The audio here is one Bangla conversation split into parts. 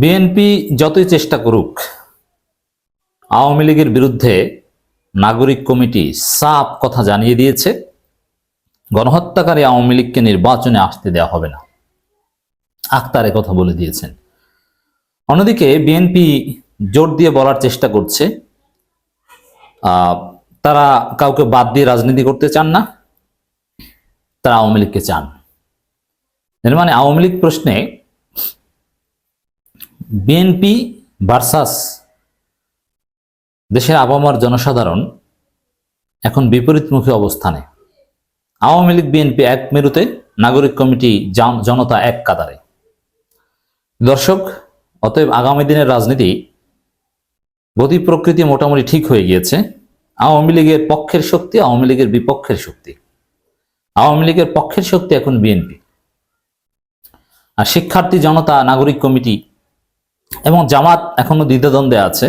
বিএনপি যতই চেষ্টা করুক, আওয়ামী লীগের বিরুদ্ধে নাগরিক কমিটি সাফ কথা জানিয়ে দিয়েছে, গণহত্যাকারী আওয়ামী লীগকে নির্বাচনে আসতে দেওয়া হবে না। আক্তার কথা বলে দিয়েছেন। অন্যদিকে বিএনপি জোর দিয়ে বলার চেষ্টা করছে। তারা কাউকে বাদ দিয়ে রাজনীতি করতে চান না, তারা আওয়ামী লীগকে চান। এর মানে আওয়ামী লীগ প্রশ্নে বিএনপি ভার্সাস দেশের আবামার জনসাধারণ এখন বিপরীতমুখী অবস্থানে। আওয়ামী লীগ, বিএনপি এক মেরুতে, নাগরিক কমিটি জন- জনতা এক কাতারে। দর্শক, অতএব আগামী দিনের রাজনীতি গতি প্রকৃতি মোটামুটি ঠিক হয়ে গিয়েছে। আওয়ামী লীগের পক্ষের শক্তি, আওয়ামী লীগের বিপক্ষের শক্তি। আওয়ামী লীগের পক্ষের শক্তি এখন বিএনপি। আর শিক্ষার্থী, জনতা, নাগরিক কমিটি এবং জামাত এখনও দ্বিধাদ্বন্দ্বে আছে।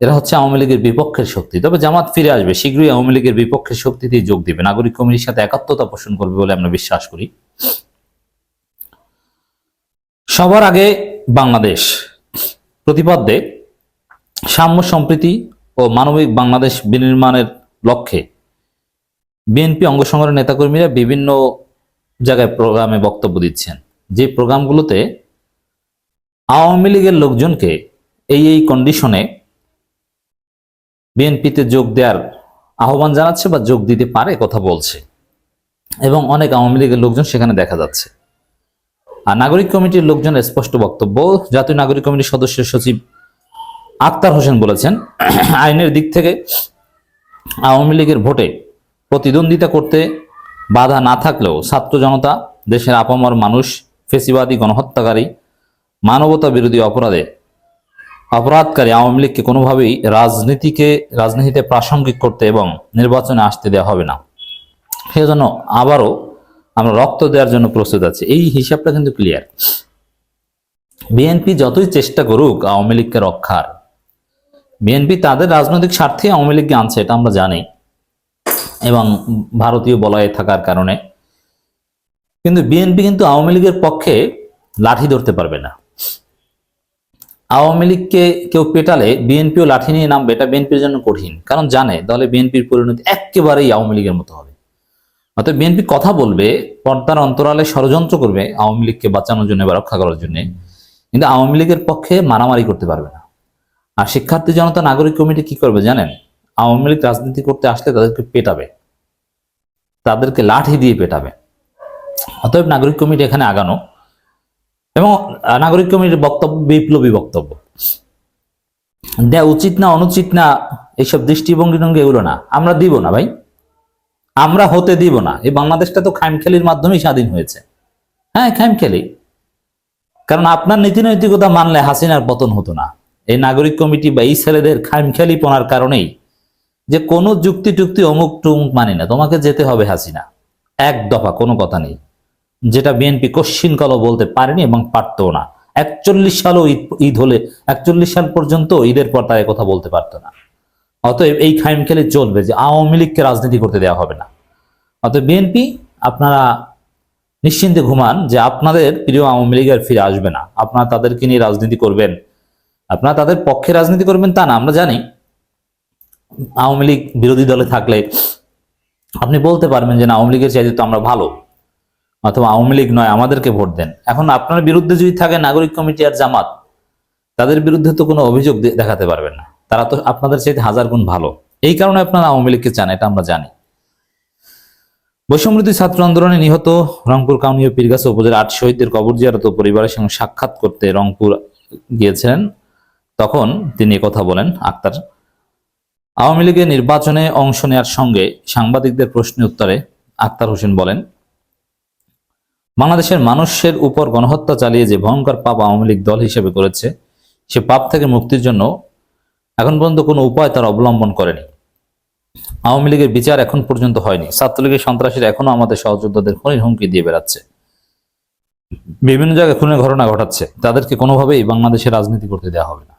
এরা হচ্ছে আওয়ামী লীগের বিপক্ষের শক্তি। তবে জামাত ফিরে আসবে, শীঘ্রই আওয়ামী লীগের বিপক্ষের শক্তিতেই যোগ দিবে। নাগরিক কমিটির সাথে একাত্মতা পোষণ করবে বলে আমরা বিশ্বাস করি। সবার আগে বাংলাদেশ। প্রতিপাদ্যে সাম্য সম্প্রীতি ও মানবিক বাংলাদেশ বিনির্মাণের লক্ষ্যে বিএনপি অঙ্গ সংগঠনের নেতাকর্মীরা বিভিন্ন জায়গায় প্রোগ্রামে বক্তব্য দিচ্ছেন। যে প্রোগ্রামগুলোতে আওয়ামী লীগের লোকজনকে এই এই কন্ডিশনে বিএনপিতে যোগ দেওয়ার আহ্বান জানাচ্ছে বা যোগ দিতে পারে কথা বলছে। এবং অনেক আওয়ামী লীগের লোকজন সেখানে দেখা যাচ্ছে। আর নাগরিক কমিটির লোকজন স্পষ্ট বক্তব্য, জাতীয় নাগরিক কমিটির সদস্য সচিব আক্তার হোসেন বলেছেন, আইনের দিক থেকে আওয়ামী লীগের ভোটে প্রতিদ্বন্দ্বিতা করতে বাধা না থাকলেও ছাত্র জনতা, দেশের আপামর মানুষ, ফেসিবাদী, গণহত্যাকারী মানবতা বিরোধী অপরাধে অপরাধকারী আওয়ামী লীগকে কোনোভাবেই রাজনীতিকে, রাজনীতিতে প্রাসঙ্গিক করতে এবং নির্বাচনে আসতে দেওয়া হবে না। সেজন্য আবারও আমরা রক্ত দেওয়ার জন্য প্রস্তুত আছি। এই হিসাবটা কিন্তু ক্লিয়ার বিএনপি যতই চেষ্টা করুক আওয়ামী লীগকে রক্ষার, বিএনপি তাদের রাজনৈতিক স্বার্থে আওয়ামী লীগকে আনছে, এটা আমরা জানি। এবং ভারতীয় বলয়ে থাকার কারণে। কিন্তু বিএনপি কিন্তু আওয়ামী লীগের পক্ষে লাঠি ধরতে পারবে না। আওয়ামী লীগকে কেউ পেটালে বিএনপিও লাঠি নিয়ে নামবে, এটা বিএনপির জন্য কঠিন। কারণ জানে, দলে বিএনপির পরিণতি একেবারেই আওয়ামী লীগের মতো হবে। অর্থাৎ বিএনপি কথা বলবে, পর্দার অন্তরালে ষড়যন্ত্র করবে, আওয়ামী লীগকে বাঁচানোর জন্য বা রক্ষা করার জন্য। কিন্তু আওয়ামী লীগের পক্ষে মারামারি করতে পারবে না। আর শিক্ষার্থী জনতা, নাগরিক কমিটি কি করবে জানেন? আওয়ামী লীগ রাজনীতি করতে আসলে তাদেরকে পেটাবে। তাদেরকে লাঠি দিয়ে পেটাবে। অতএব নাগরিক কমিটি এখানে আগানো। এবং নাগরিক কমিটির বক্তব্য, বিপ্লবী বক্তব্য। দেয়া উচিত না, অনুচিত না এইসব দৃষ্টিভঙ্গি টঙ্গি এগুলো না। আমরা দিব না ভাই। আমরা হতে দিব না। এই বাংলাদেশটা তো খামখেলির মাধ্যমেই স্বাধীন হয়েছে। হ্যাঁ খামখেলি। কারণ আপনার নীতি নৈতিকতা মানলে হাসিনার পতন হতো না। এই নাগরিক কমিটি বা এই ছেলেদের খামখেলি পনার কারণেই যে কোনো যুক্তি টুক্তি অমুক টুমুক মানি না। তোমাকে যেতে হবে হাসিনা। এক দফা, কোনো কথা নেই। যেটা বিএনপি কশ্চিন কালো বলতে পারেনি এবং পারতও না। একচল্লিশ সালও ঈদ ঈদ হলে একচল্লিশ সাল পর্যন্ত ঈদের পর তার কথা বলতে পারতো না। অতএব এই খাইম খেলে চলবে যে আওয়ামী লীগকে রাজনীতি করতে দেওয়া হবে না। অতএব বিএনপি আপনারা নিশ্চিন্তে ঘুমান যে আপনাদের প্রিয় আওয়ামী লীগ আর ফিরে আসবে না। আপনারা তাদেরকে নিয়ে রাজনীতি করবেন। আপনারা তাদের পক্ষে রাজনীতি করবেন তা না, আমরা জানি। আওয়ামী লীগ বিরোধী দলে থাকলে আপনি বলতে পারবেন যে না, আওয়ামী লীগের চাইতে তো আমরা ভালো। অথবা আওয়ামী লীগ নয়, আমাদেরকে ভোট দেন। এখন আপনার বিরুদ্ধে যদি থাকে নাগরিক কমিটি আর জামাত, তাদের বিরুদ্ধে তো কোনো অভিযোগ দেখাতে পারবেন না। তারা তো আপনাদের চাইতে হাজার গুণ ভালো। এই কারণে আপনারা আওয়ামী লীগকে চান, এটা আমরা জানি। বৈষম্যবিরোধী ছাত্র আন্দোলনে নিহত রংপুর কাউনিয়া পীরগাছা উপজেলার আট শহীদদের কবর জিয়ারত ও পরিবারের সঙ্গে সাক্ষাৎ করতে রংপুর গিয়েছিলেন, তখন তিনি কথা বলেন আক্তার। আওয়ামী লীগের নির্বাচনে অংশ নেওয়ার সঙ্গে সাংবাদিকদের প্রশ্নের উত্তরে আক্তার হোসেন বলেন বাংলাদেশের মানুষের উপর গণহত্যা চালিয়ে যে ভয়ঙ্কর পাপ আওয়ামী লীগ দল হিসেবে করেছে, সে পাপ থেকে মুক্তির জন্য এখন পর্যন্ত কোনো উপায় তারা অবলম্বন করেনি। আওয়ামী লীগের বিচার এখন পর্যন্ত হয়নি। ছাত্রলীগের সন্ত্রাসীরা এখনও আমাদের সহযোদ্ধাদের খুনের হুমকি দিয়ে বেড়াচ্ছে। বিভিন্ন জায়গায় খুনের ঘটনা ঘটাচ্ছে। তাদেরকে কোনোভাবেই বাংলাদেশে রাজনীতি করতে দেওয়া হবে না।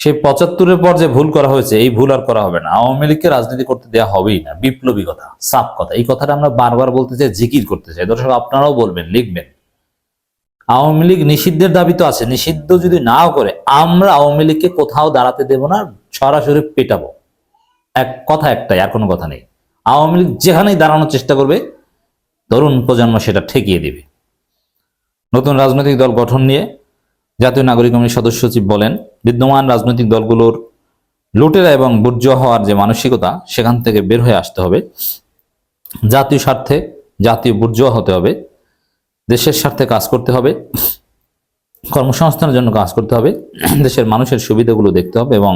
সেই পঁচাত্তরের পর যে ভুল করা হয়েছে, এই ভুল আর করা হবে না। আওয়ামী লীগকে রাজনীতি করতে দেওয়া হবেই না। বিপ্লবী কথা, সাফ কথা। এই কথাটা আমরা বারবার বলতে চাই, জিকির করতে চাই। দর্শক, আপনারাও বলবেন, লিখবেন। আওয়ামী লীগ নিষিদ্ধের দাবি তো আছে। নিষিদ্ধ যদি নাও করে, আমরা আওয়ামী লীগকে কোথাও দাঁড়াতে দেব না, সরাসরি পেটাবো। এক কথা একটাই, আর কোনো কথা নেই। আওয়ামী লীগ যেখানেই দাঁড়ানোর চেষ্টা করবে, তরুণ প্রজন্ম সেটা ঠেকিয়ে দিবে। নতুন রাজনৈতিক দল গঠন নিয়ে জাতীয় নাগরিক কমিটির সদস্য সচিব বলেন, বিদ্যমান রাজনৈতিক দলগুলোর লুটেরা এবং বুর্জ হওয়ার যে মানসিকতা, সেখান থেকে বের হয়ে আসতে হবে। জাতীয় স্বার্থে জাতীয় বুর্জ হতে হবে। দেশের স্বার্থে কাজ করতে হবে। কর্মসংস্থানের জন্য কাজ করতে হবে। দেশের মানুষের সুবিধাগুলো দেখতে হবে এবং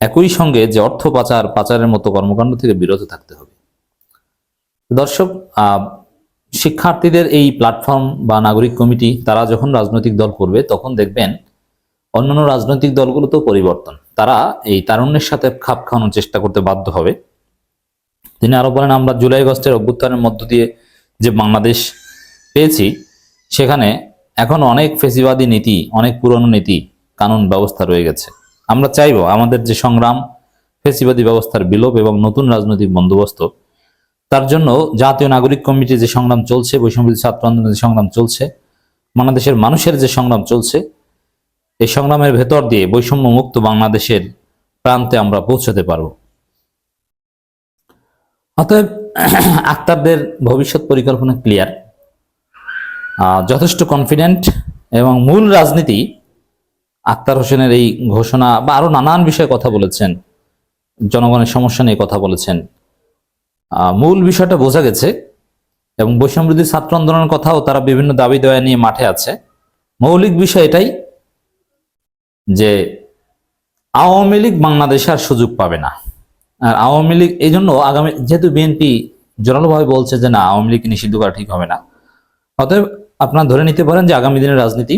একই সঙ্গে যে অর্থ পাচার, পাচারের মতো কর্মকাণ্ড থেকে বিরত থাকতে হবে। দর্শক শিক্ষার্থীদের এই প্ল্যাটফর্ম বা নাগরিক কমিটি, তারা যখন রাজনৈতিক দল করবে, তখন দেখবেন অন্যান্য রাজনৈতিক দলগুলো তো পরিবর্তন। তারা এই তারুণ্যের সাথে খাপ খাওয়ানোর চেষ্টা করতে বাধ্য হবে। তিনি আরও বলেন, আমরা জুলাই আগস্টের অভ্যুত্থানের মধ্য দিয়ে যে বাংলাদেশ পেয়েছি, সেখানে এখন অনেক ফেসিবাদী নীতি, অনেক পুরনো নীতি, কানুন ব্যবস্থা রয়ে গেছে। আমরা চাইব আমাদের যে সংগ্রাম, ফেসিবাদী ব্যবস্থার বিলোপ এবং নতুন রাজনৈতিক বন্দোবস্ত তার জন্য জাতীয় নাগরিক কমিটি যে সংগ্রাম চলছে, বৈষম্যবিরোধী ছাত্র আন্দোলনের যে সংগ্রাম চলছে, বাংলাদেশের মানুষের যে সংগ্রাম চলছে, এই সংগ্রামের ভেতর দিয়ে বৈষম্য মুক্ত বাংলাদেশের প্রান্তে আমরা পৌঁছাতে পারব। অতএব আক্তারদের ভবিষ্যৎ পরিকল্পনা ক্লিয়ার যথেষ্ট কনফিডেন্ট এবং মূল রাজনীতি আক্তার হোসেনের এই ঘোষণা বা আরও নানান বিষয়ে কথা বলেছেন, জনগণের সমস্যা নিয়ে কথা বলেছেন। মূল বিষয়টা বোঝা গেছে এবং বৈষম্যবিরোধী ছাত্র আন্দোলনের কথাও তারা বিভিন্ন দাবি দেওয়া নিয়ে মাঠে আছে। মৌলিক বিষয় এটাই যে আওয়ামী লীগ বাংলাদেশে আর সুযোগ পাবে না। আর আওয়ামী লীগ, এই জন্য আগামী, যেহেতু বিএনপি জোরালোভাবে বলছে যে না, আওয়ামী লীগকে নিষিদ্ধ করা ঠিক হবে না, অতএব আপনারা ধরে নিতে পারেন যে আগামী দিনের রাজনীতি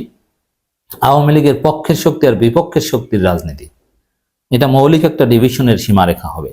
আওয়ামী লীগের পক্ষের শক্তি আর বিপক্ষের শক্তির রাজনীতি। এটা মৌলিক একটা ডিভিশনের সীমারেখা হবে।